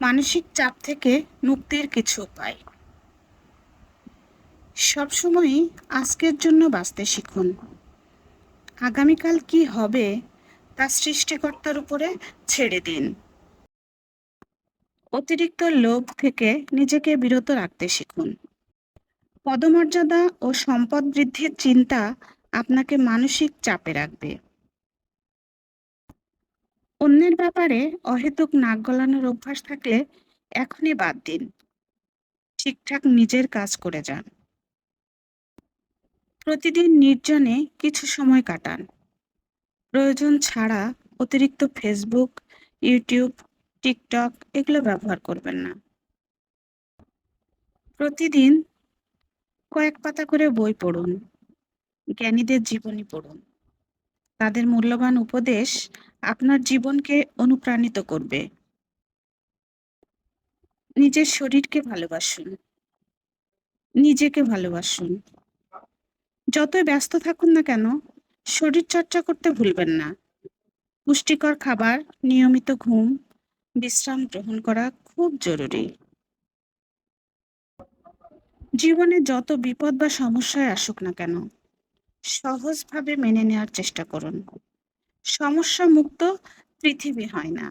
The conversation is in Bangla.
মানসিক চাপ থেকে মুক্তির কিছু উপায়। সবসময়ই আজকের জন্য বাঁচতে শিখুন। আগামীকাল কি হবে তা সৃষ্টিকর্তার উপরে ছেড়ে দিন। অতিরিক্ত লোভ থেকে নিজেকে বিরত রাখতে শিখুন। পদমর্যাদা ও সম্পদ বৃদ্ধির চিন্তা আপনাকে মানসিক চাপে রাখবে। অন্যের ব্যাপারে অহেতুক নাক গলানোর অভ্যাস থাকলে এখনই বাদ দিন। ঠিকঠাক নিজের কাজ করে যান। প্রতিদিন নির্জনে কিছু সময় কাটান। প্রয়োজন ছাড়া অতিরিক্ত ফেসবুক ইউটিউব টিকটক এগুলো ব্যবহার করবেন না। প্রতিদিন কয়েক পাতা করে বই পড়ুন। জ্ঞানীদের জীবনী পড়ুন। তাদের মূল্যবান উপদেশ আপনার জীবনকে অনুপ্রাণিত করবে। নিজের শরীরকে ভালোবাসুন। নিজেকে ভালোবাসুন। যতই ব্যস্ত থাকুন না কেন শরীর চর্চা করতে ভুলবেন না। পুষ্টিকর খাবার, নিয়মিত ঘুম, বিশ্রাম গ্রহণ করা খুব জরুরি। জীবনে যত বিপদ বা সমস্যায় আসুক না কেন সহজভাবে মেনে নেওয়ার চেষ্টা করুন। সমস্যা মুক্ত পৃথিবী হয় না।